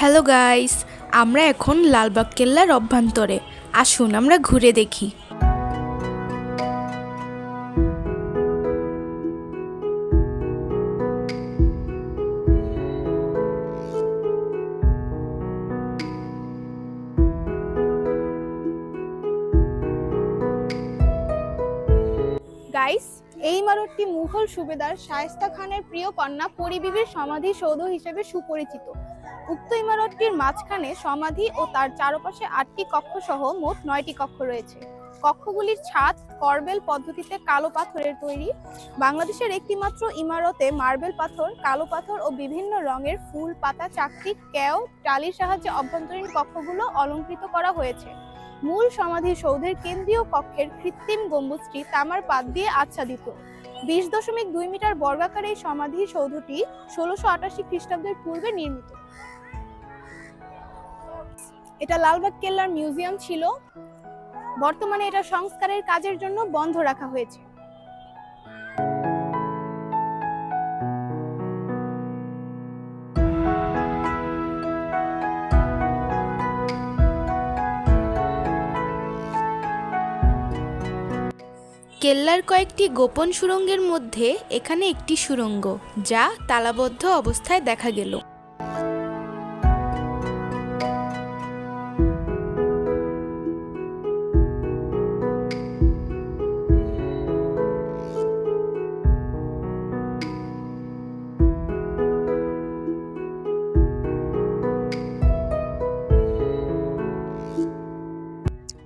Hello guys, আমরা এখন লালবাগ কেল্লার অভ্যন্তরে। আসুন আমরা ঘুরে দেখি। গাইস, এই ইমারতটি মুঘল সুবেদার শায়েস্তা খানের প্রিয় কন্যা পরিবিবির সমাধি সৌধ হিসেবে সুপরিচিত। উক্ত ইমারতটির মাঝখানে সমাধি ও তার চারপাশে আটটি কক্ষ সহ মোট নয়টি কক্ষ রয়েছে। কক্ষগুলির ছাদ, করবেল পদ্ধতিতে কালো পাথরের তৈরি। বাংলাদেশের একটিমাত্র ইমারতে মার্বেল পাথর, কালো পাথর ও বিভিন্ন রঙের ফুল, পাতা চাকরি ক্যাও টালির সাহায্যে অভ্যন্তরীণ কক্ষগুলো অলঙ্কৃত করা হয়েছে। মূল সমাধি সৌধের কেন্দ্রীয় কক্ষের কৃত্রিম গম্বুজটি তামার পাত দিয়ে আচ্ছাদিত। বিশ দশমিক দুই মিটার বর্গাকার এই সমাধি সৌধটি ষোলোশো আটাশি খ্রিস্টাব্দের পূর্বে নির্মিত। এটা লালবাগ কেল্লার মিউজিয়াম ছিল। বর্তমানে এটা সংস্কারের কাজের জন্য বন্ধ রাখা হয়েছে। কেল্লার কয়েকটি গোপন সুরঙ্গের মধ্যে এখানে একটি সুড়ঙ্গ যা তালাবদ্ধ অবস্থায় দেখা গেল।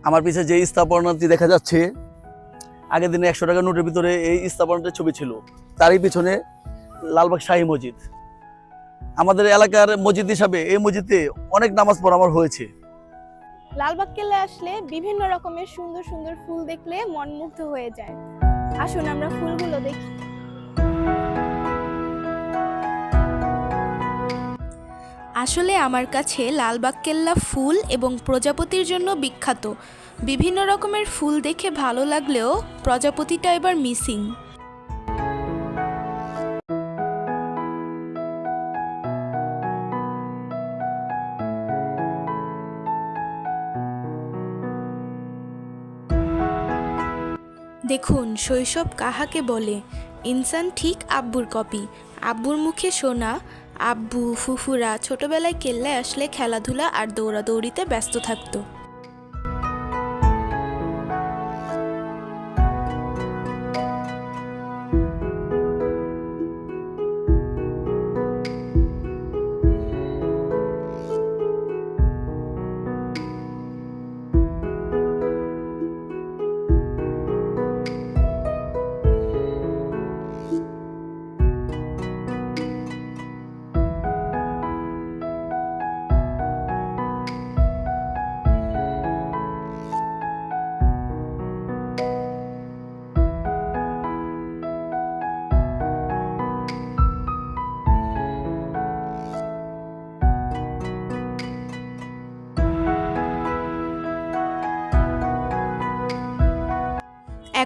আমার পিছে যে স্থাপনাটি দেখা যাচ্ছে, আগের দিনে একশো টাকা নোটের ভিতরে এই স্থাপনাটির ছবি ছিল। তারই পিছনে লালবাগ শাহী মসজিদ। আমাদের এলাকার মসজিদ হিসাবে এই মসজিদে অনেক নামাজ পড়া হয়েছে। লালবাগ কেল্লায় আসলে বিভিন্ন রকমের সুন্দর সুন্দর ফুল দেখলে মন মুগ্ধ হয়ে যায়। আসুন আমরা ফুলগুলো দেখি। আসলে আমার কাছে লালবাগ কেল্লা ফুল এবং প্রজাপতির জন্য বিখ্যাত। বিভিন্ন রকমের ফুল দেখে ভালো লাগলেও প্রজাপতিটা এবার মিসিং। দেখুন, শৈশব কাহাকে বলে? ইনসান ঠিক আব্বুর কপি। আব্বুর মুখে শোনা আব্বু ফুফুরা ছোটবেলায় কেল্লায় আসলে খেলাধুলা আর দৌড়াদৌড়িতে ব্যস্ত থাকতো।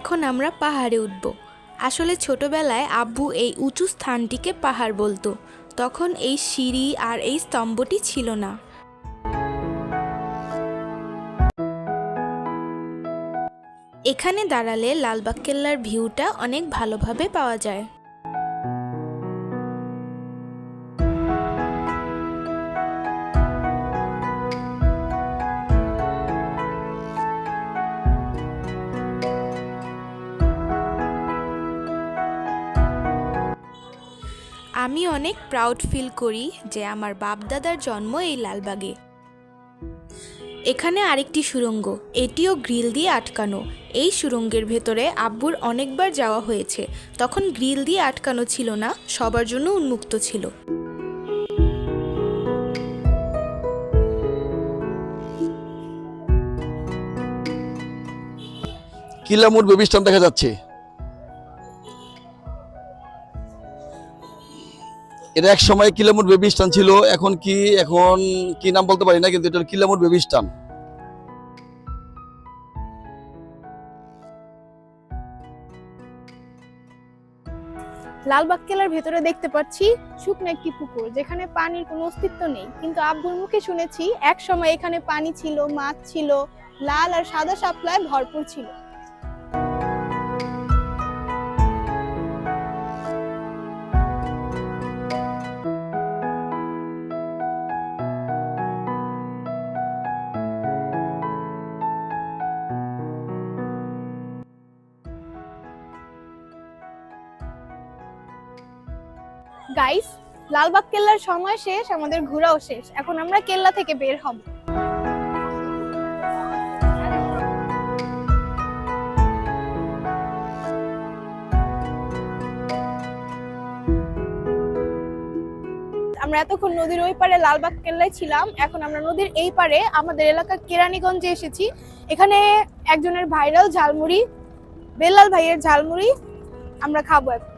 এখন আমরা পাহাড়ে উঠব। আসলে ছোটবেলায় আব্বু এই উঁচু স্থানটিকে পাহাড় বলতো। তখন এই সিঁড়ি আর এই স্তম্ভটি ছিল না। এখানে দাঁড়ালে লালবাগ কেল্লার ভিউটা অনেক ভালোভাবে পাওয়া যায়। আমি অনেক প্রাউড ফিল করি যে আমার বাপদাদার জন্ম এই লালবাগে। এখানে আরেকটি সুড়ঙ্গ এটিও গ্রিল দিয়ে আটকানো। এই সুড়ঙ্গের ভেতরে আব্বুর অনেকবার যাওয়া হয়েছে। তখন গ্রিল দিয়ে আটকানো ছিল না, সবার জন্য উন্মুক্ত ছিল। কিলামুর বেবি স্ট্যান্ড দেখা যাচ্ছে। এটা এক সময় কিলামুর বেবি স্ট্যান্ড ছিল, এখন কি এখন কি নাম বলতে পারি না, কিন্তু এটা কিলামুর বেবি স্ট্যান্ড লালবাগ কেলার ভেতরে দেখতে পাচ্ছি শুকনো একটি পুকুর, যেখানে পানির কোনো অস্তিত্ব নেই। কিন্তু আব্বুর মুখে শুনেছি, এক সময় এখানে পানি ছিল, মাছ ছিল, লাল আর সাদা শাপলায় ভরপুর ছিল। গাইস লালবাগ কেল্লার সময় শেষ, আমাদের ঘোরাও শেষ। এখন আমরা কেল্লা থেকে বের হব। আমরা এতক্ষণ নদীর ওই পারে লালবাগ কেল্লায় ছিলাম। এখন আমরা নদীর এই পারে আমাদের এলাকা কেরানীগঞ্জে এসেছি। এখানে একজনের ভাইরাল ঝালমুড়ি, বেল্লাল ভাইয়ের ঝালমুড়ি আমরা খাব এখন।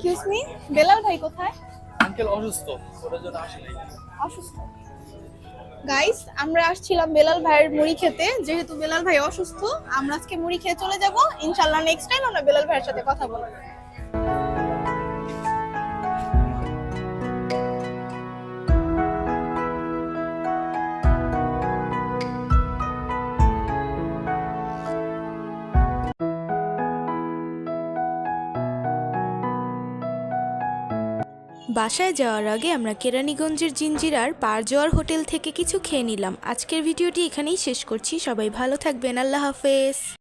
এক্সকিউজ মি বেলাল ভাই কোথায়? আঙ্কেল অসুস্থ ওটার জন্য আসেনি। অসুস্থ। গাইস আমরা আসছিলাম বেলাল ভাইয়ের মুড়ি খেতে। যেহেতু বেলাল ভাই অসুস্থ আমরা আজকে মুড়ি খেয়ে চলে যাব। ইনশাল্লাহ নেক্সট টাইম আমরা বেলাল ভাইয়ের সাথে কথা বলব। বাসায় যাওয়ার আগে আমরা কেরানীগঞ্জের জিঞ্জিরার পারজোয়ার হোটেল থেকে কিছু খেয়ে নিলাম। আজকের ভিডিওটি এখানেই শেষ করছি। সবাই ভালো থাকবেন। আল্লাহ হাফেজ।